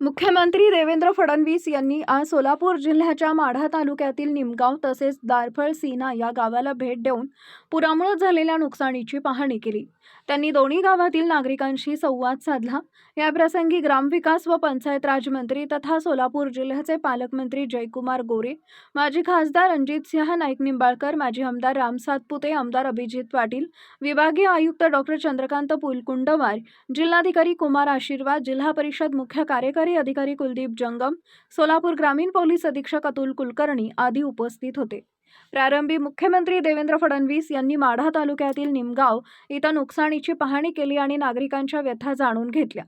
मुख्यमंत्री देवेंद्र फडणवीस यांनी आज सोलापूर जिल्ह्याच्या माढा तालुक्यातील निमगाव तसेच दारफळ सीना या गावाला भेट देऊन पुरामुळे झालेल्या नुकसानीची पाहणी केली. त्यांनी दोन्ही गावातील नागरिकांशी संवाद साधला. याप्रसंगी ग्रामविकास व पंचायत राजमंत्री तथा सोलापूर जिल्ह्याचे पालकमंत्री जयकुमार गोरे माजी खासदार रणजित सिंह नाईक निंबाळकर माजी आमदार राम सातपुते आमदार अभिजित पाटील विभागीय आयुक्त डॉक्टर चंद्रकांत पुलकुंडवार जिल्हाधिकारी कुमार आशीर्वाद जिल्हा परिषद मुख्य कार्यकारी अधिकारी कुलदीप जंगम सोलापूर ग्रामीण पोलीस अधीक्षक अतुल कुलकर्णी आदी उपस्थित होते. प्रारंभी मुख्यमंत्री देवेंद्र फडणवीस यांनी माढा तालुक्यातील निमगाव इथं नुकसानीची पाहणी केली आणि नागरिकांच्या व्यथा जाणून घेतल्या.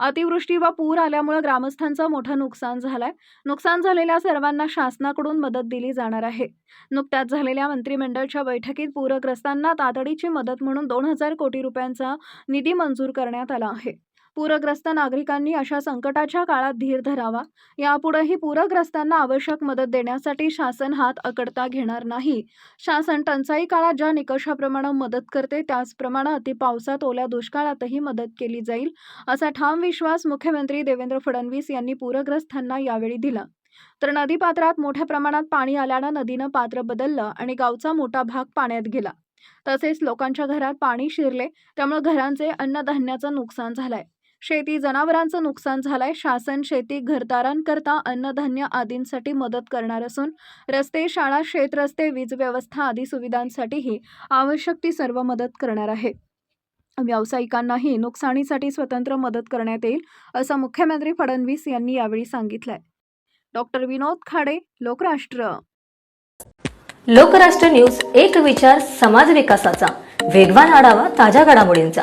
अतिवृष्टी व पूर आल्यामुळे ग्रामस्थांचं मोठं नुकसान झालंय. नुकसान झालेल्या सर्वांना शासनाकडून मदत दिली जाणार आहे. नुकत्याच झालेल्या मंत्रिमंडळाच्या बैठकीत पूरग्रस्तांना तातडीची मदत म्हणून दोन हजार कोटी रुपयांचा निधी मंजूर करण्यात आला आहे. पूरग्रस्त नागरिकांनी अशा संकटाच्या काळात धीर धरावा. यापुढेही पूरग्रस्तांना आवश्यक मदत देण्यासाठी शासन हात अकडता घेणार नाही. शासन टंचाई काळात ज्या निकषाप्रमाणे मदत करते त्याचप्रमाणे अतिपावसात ओल्या दुष्काळातही मदत केली जाईल असा ठाम विश्वास मुख्यमंत्री देवेंद्र फडणवीस यांनी पूरग्रस्तांना यावेळी दिला. तर नदीपात्रात मोठ्या प्रमाणात पाणी आल्यानं नदीनं पात्र बदललं आणि गावचा मोठा भाग पाण्यात गेला. तसेच लोकांच्या घरात पाणी शिरले त्यामुळे घरांचे अन्नधान्याचं नुकसान झालंय. शेती जनावरांचं नुकसान झालंय. शासन शेती घरदारांकरता अन्नधान्य आदींसाठी मदत करणार असून रस्ते शाळा शेतरस्ते वीज व्यवस्था आदी सुविधांसाठीही आवश्यक ती सर्व मदत करणार आहे. व्यावसायिकांनाही नुकसानीसाठी स्वतंत्र मदत करण्यात येईल असं मुख्यमंत्री फडणवीस यांनी यावेळी सांगितलंय. डॉक्टर विनोद खाडे लोकराष्ट्र. लोकराष्ट्र न्यूज एक विचार समाज विकासाचा. वेगवान आढावा ताज्या घडामोडींचा.